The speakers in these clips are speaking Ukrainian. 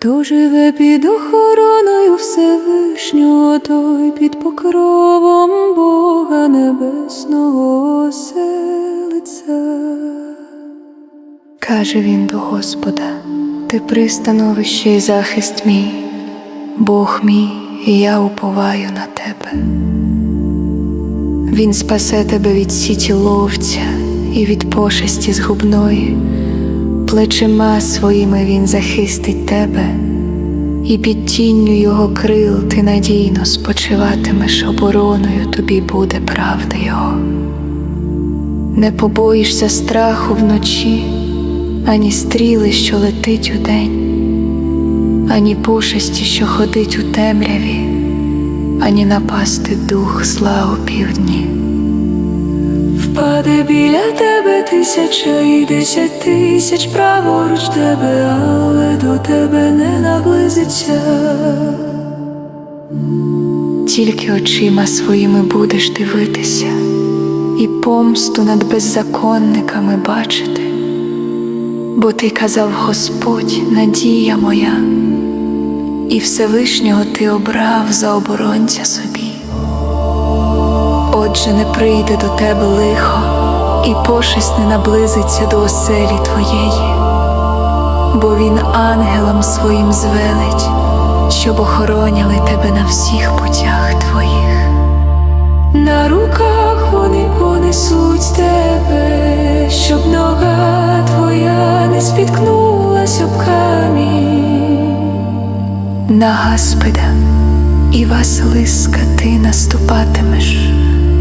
Хто живе під охороною Всевишнього, той під покровом Бога Небесного оселиться. Каже він до Господа, ти пристановище і захист мій, Бог мій, і я уповаю на тебе. Він спасе тебе від сіті ловця і від пошесті згубної, плечима своїми він захистить тебе, і під тінню його крил ти надійно спочиватимеш, обороною тобі буде правда його. Не побоїшся страху вночі, ані стріли, що летить удень, ані пошесті, що ходить у темряві, ані напасти дух зла у півдні. Впаде біля тебе тисяча і десять тисяч праворуч тебе, але до тебе не наблизиться. Тільки очима своїми будеш дивитися і помсту над беззаконниками бачити, бо ти казав Господь, надія моя, і Всевишнього ти обрав за оборонця собі. Отже, не прийде до тебе лихо, і пошесть не наблизиться до оселі твоєї, бо він ангелам своїм звелить, щоб охороняли тебе на всіх путях твоїх. На руках вони понесуть тебе, щоб нога твоя не спіткнулась об камінь. На Гаспеда і Василиска ти наступатимеш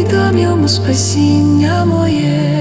і дам йому спасіння моє.